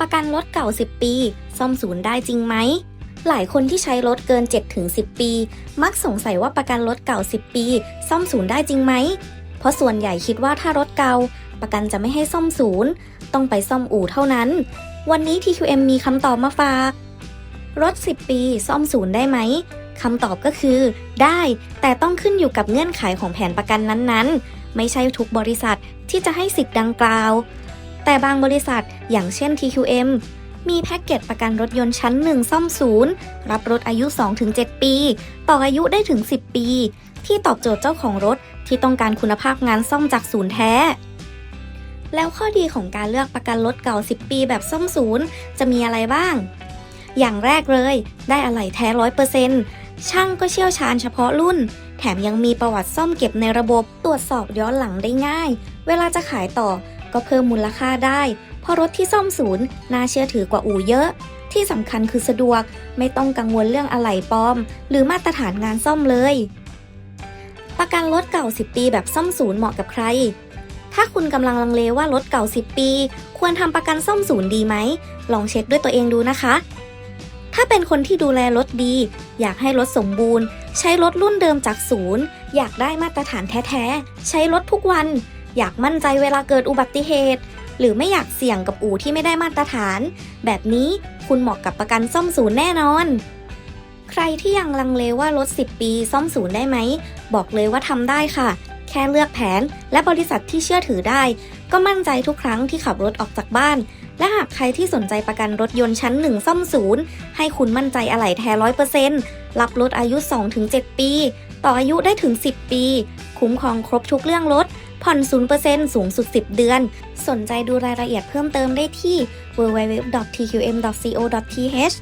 ประกันรถเก่า 10 ปี ซ่อมศูนย์ได้จริงไหม หลายคนที่ใช้รถเกิน 7-10 ปี มักสงสัยว่าประกันรถเก่า 10 ปี ซ่อมศูนย์ได้จริงไหม เพราะส่วนใหญ่คิดว่าถ้ารถเก่า ประกันจะไม่ให้ซ่อมศูนย์ ต้องไปซ่อมอู่เท่านั้น วันนี้ TQM มีคำตอบมาฝาก รถ 10 ปีซ่อมศูนย์ได้ไหมคำตอบก็คือ ได้ แต่ต้องขึ้นอยู่กับเงื่อนไขของแผนประกันนั้นๆ ไม่ใช่ทุกบริษัทที่จะให้สิทธิ์ดังกล่าว แต่บางบริษัทอย่างเช่น TQM มีแพ็กเกจประกันรถยนต์ชั้น 1 ซ่อมศูนย์ รับรถอายุ 2-7 ปี ต่ออายุได้ถึง 10 ปี ที่ตอบโจทย์เจ้าของรถที่ต้องการคุณภาพงานซ่อมจากศูนย์แท้ แล้วข้อดีของการเลือกประกันรถเก่า 10 ปีแบบซ่อมศูนย์ จะมีอะไรบ้าง อย่างแรกเลย ได้อะไหล่แท้ร้อยเปอร์เซ็นต์ช่างก็เชี่ยวชาญเฉพาะรุ่น แถมยังมีประวัติซ่อมเก็บในระบบตรวจสอบย้อนหลังได้ง่าย เวลาจะขายต่อ ก็เพิ่มมูลค่าได้ เพราะรถที่ซ่อมศูนย์น่าเชื่อถือกว่าอู่เยอะ ที่สำคัญคือสะดวกไม่ต้องกังวลเรื่องอะไหล่ปลอม หรือมาตรฐานงานซ่อมเลย ประกันรถเก่า 10 ปีแบบซ่อมศูนย์เหมาะกับใคร ถ้าคุณกำลังลังเลว่ารถเก่า 10 ปี ควรทำประกันซ่อมศูนย์ดีไหม ลองเช็คด้วยตัวเองดูนะคะ ถ้าเป็นคนที่ดูแลรถดี อยากให้รถสมบูรณ์ ใช้รถรุ่นเดิมจากศูนย์ อยากได้มาตรฐานแท้ๆใช้รถทุกวัน อยากมั่นใจเวลาเกิดอุบัติเหตุ หรือไม่อยากเสี่ยงกับอู่ที่ไม่ได้มาตรฐาน แบบนี้คุณเหมาะกับประกันซ่อมศูนย์แน่นอน ใครที่ยังลังเลว่ารถ 10 ปีซ่อมศูนย์ได้ไหม บอกเลยว่าทำได้ค่ะ แค่เลือกแผนและบริษัทที่เชื่อถือได้ ก็มั่นใจทุกครั้งที่ขับรถออกจากบ้าน และหากใครที่สนใจประกันรถยนต์ชั้น 1 ซ่อมศูนย์ให้คุณมั่นใจอะไหล่แท้ร้อยเปอร์เซ็นต์รับรถอายุ 2-7 ปี ต่ออายุได้ถึง 10 ปี คุ้มครองครบทุกเรื่องรถ ผ่อน 0%สูงสุด 10 เดือน สนใจดูรายละเอียดเพิ่มเติมได้ที่ www.tqm.co.th